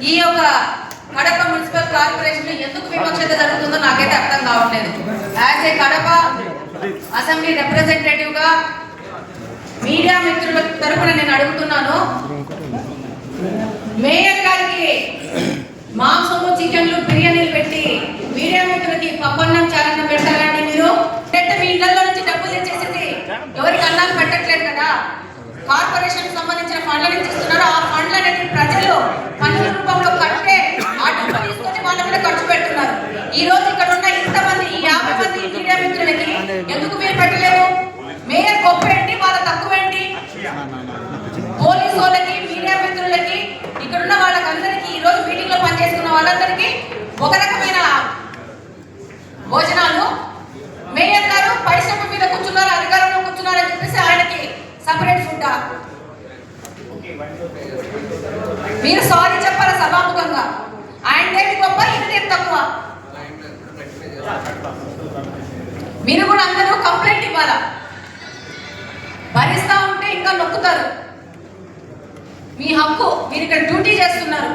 ఈ యొక్క కడప మున్సిపల్ కార్పొరేషన్లో ఎందుకు వివక్షత జరుగుతుందో నాకైతే అర్థం కావట్లేదు. యాజ్ ఏ కడప అసెంబ్లీ రిప్రజెంటేటివ్గా మీడియా మిత్రుల తరఫున నేను అడుగుతున్నాను మేయర్ గారికి మాంసము చికెన్లు బిర్యానీలు పెట్టి మీడియా మిత్రులకి పప్పన్నం చాలన్న పెడతారని మీరు అంటే మీ ఇళ్ళలో నుంచి డబ్బులు తెచ్చేసింది ఎవరికి అన్నాలు పెట్టట్లేదు కదా? కార్పొరేషన్ సంబంధించిన ఫండ్ల నుంచి ఇస్తున్నారు ఆ ఫండ్లనేది ప్రజలు ఈ రోజు ఇక్కడ ఉన్న ఇంతమంది ఈ యాభై మంది మీడియా మిత్రులకి ఎందుకు మీరు పెట్టలేదు? మేయర్ గొప్ప ఏంటి వాళ్ళ తక్కువ ఏంటి పోలీసు వాళ్ళకి మీడియా మిత్రులకి ఇక్కడ ఉన్న వాళ్ళకందరికీ ఈ రోజు మీటింగ్లో పనిచేసుకున్న వాళ్ళందరికీ ఒక రకమైన భోజనాలు. మేయర్ గారు పరిశ్రమ మీద కూర్చున్నారు అధికారంలో కూర్చున్నారు అని చెప్పేసి ఆయనకి సపరేట్ ఫుడ్ మీరు సారీ చెప్పారా సభాముఖంగా? ఆయన దేవి గొప్ప ఈయనదేవి తక్కువ? మీరు కూడా అందరూ కంప్లైంట్ ఇవ్వాలా? భరిస్తా ఉంటే ఇంకా నొక్కుతారు. మీ హక్కు మీరు ఇక్కడ డ్యూటీ చేస్తున్నారు.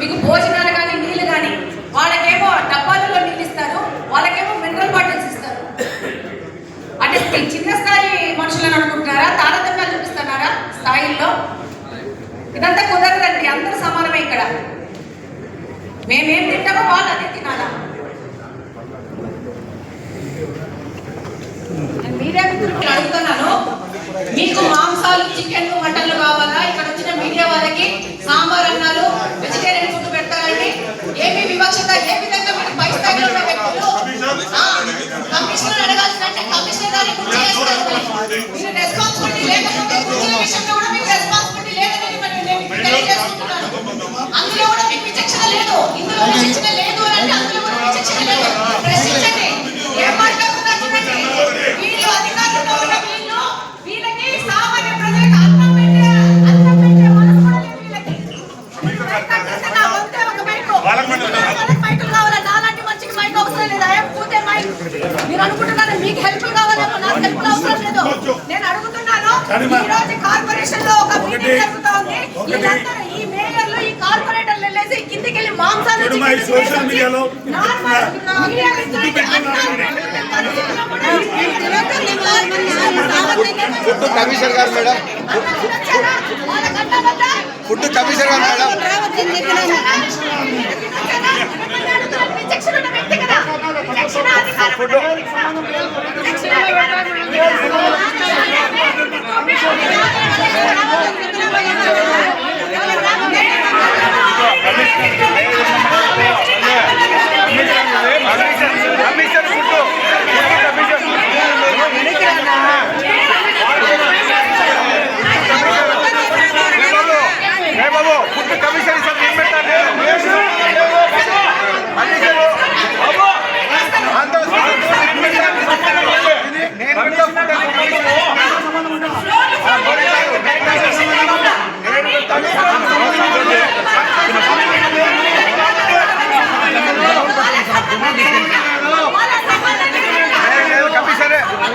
మీకు భోజనాలు కానీ నీళ్ళు కానీ వాళ్ళకేమో డబ్బాలలో నీళ్ళు ఇస్తారు వాళ్ళకేమో మినరల్ బాటిల్స్ ఇస్తారు. అంటే చిన్న స్థాయి మనుషులను అనుకుంటారా తారతమ్యాలు చూపిస్తున్నారా స్థాయిల్లో? ఇదంతా కుదరదండి అందరూ సమానమే ఇక్కడ. మేమేం తింటామో వాళ్ళు అదే తినాలా నేను మీడియా మిత్రులకు అడుగుతున్నాను మీకు మాంసాలు చికెన్ మటన్లు కావాలా? ఇక్కడ వచ్చిన మీడియా వాళ్ళకి సాంబార్ అన్నాలు వెజిటేరియన్ ఫుడ్ పెడతారండి ఏమి వివక్షత ఏ విధంగా మీరు పై స్థాయిలో ఉన్న వ్యక్తులు? కమిషనర్ అడగాల్సినట్టే కమిషనర్ గారి మీరు రెస్పాన్సిబిలిటీ లేకపోతే విషయంలో కూడా మీకు రెస్పాన్సిబిలిటీ లేదని నేను తెలియజేసుకుంటున్నాను అందులో కూడా మీకు విచక్షణ లేదు ఇందులో విచక్షణ లేదు అని అంటే అందులో కూడా విచక్షణ లేదు ప్రశ్నించండి ఏం మాట్లాడుతున్నారు చూడండి వీళ్ళు అధికారంలో ఉన్న వీళ్ళు వీళ్ళకి సామాన్య ప్రజలకు అన్నం పెట్టే అన్నం పెట్టే మనసు కూడా లేదు వీళ్ళకి మైక్ కట్టేస్తే నా వంతే ఒక మైకు. వాళ్ళకి మైకులు కావాలా? వాళ్ళకి మైకులు కావాలా? నాలాంటి మనిషికి మైక్ అవసరం లేదు. I am పూతే మైక్. మీరు అనుకుంటున్నారు మీకు హెల్ప్ కావాలేమో? నాకు హెల్ప్ అవసరం లేదు. నేను అడుగుతున్నాను. ఈ రోజు కార్పొరేషన్లో ఒక మీటింగ్ జరుగుతా ఉంది ఈ మేయర్లు ఈ కార్పొరేటర్లు వెళ్ళేసి కిందికి వెళ్ళి మాంసాలు సోషల్ మీడియాలో ఫుడ్ కమిషనర్ గారు మేడం? ఫుడ్ కమిషనర్ గారు మేడం. ফটো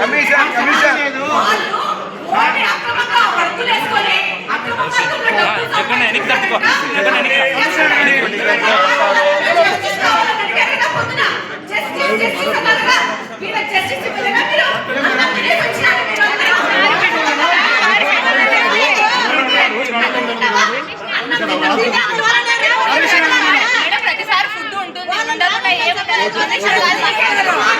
కమిషన్ ఎనికి కమిషన్ చెప్పండి ఎనికి తప్పుకో. 来坐这小子来了一